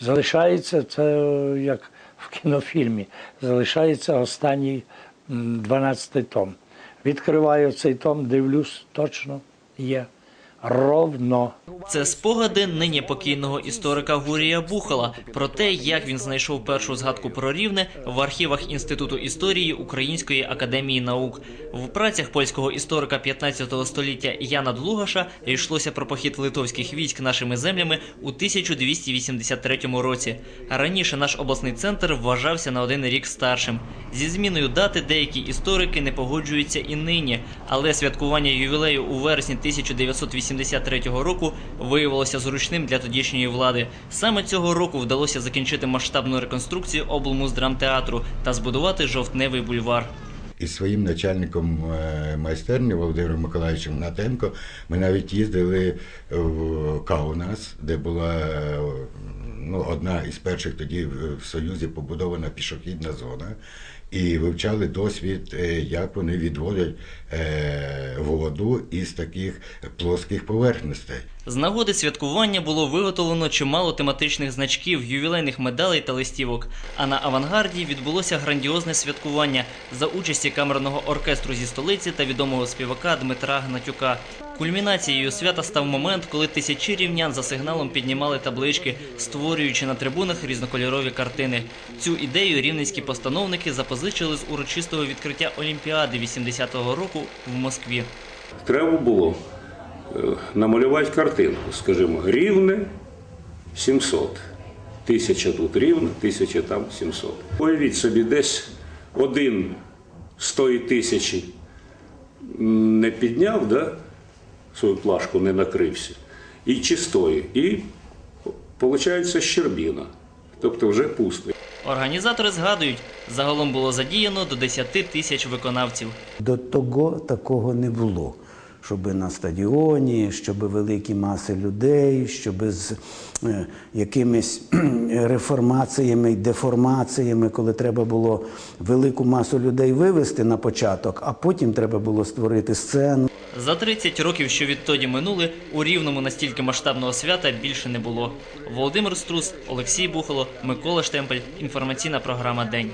Залишається це як в кінофільмі. Залишається останній м, 12 том. Відкриваю цей том, дивлюсь, точно є. Ровно. Це спогади нині покійного історика Гурія Бухала про те, як він знайшов першу згадку про рівне в архівах Інституту історії Української академії наук. В працях польського історика 15 століття Яна Длугаша йшлося про похід литовських військ нашими землями у 1283 році. Раніше наш обласний центр вважався на один рік старшим. Зі зміною дати деякі історики не погоджуються і нині, але святкування ювілею у вересні 1983 року виявилося зручним для тодішньої влади. Саме цього року вдалося закінчити масштабну реконструкцію облмуздрамтеатру та збудувати жовтневий бульвар. із своїм начальником е, майстерні Володимиром Миколаївичем Натенко ми навіть їздили в Каунас, де була е, ну, одна із перших тоді в Союзі побудована пішохідна зона, і вивчали досвід, е, як вони відводять е, воду із таких плоских поверхностей. З нагоди святкування було виготовлено чимало тематичних значків, ювілейних медалей та листівок. А на авангарді відбулося грандіозне святкування за участі камерного оркестру зі столиці та відомого співака Дмитра Гнатюка. Кульмінацією свята став момент, коли тисячі рівнян за сигналом піднімали таблички, створюючи на трибунах різнокольорові картини. Цю ідею рівненські постановники запозичили з урочистого відкриття Олімпіади 80-го року в Москві. Треба було намалювати картинку, скажімо, рівне 700. Тисяча тут рівно, тисяча там 700. Уявіть собі, десь один з тої тисячі не підняв, да, свою плашку не накрився, і чистої. І виходить щербіна. Тобто вже пусто. Організатори згадують, загалом було задіяно до 10 тисяч виконавців. До того такого не було. Щоб на стадіоні, щоб великі маси людей, щоб з е, якимись реформаціями й деформаціями, коли треба було велику масу людей вивести на початок, а потім треба було створити сцену. За 30 років, що відтоді минули, у рівному настільки масштабного свята більше не було. Володимир Струс, Олексій Бухало, Микола Штемпель. Інформаційна програма День.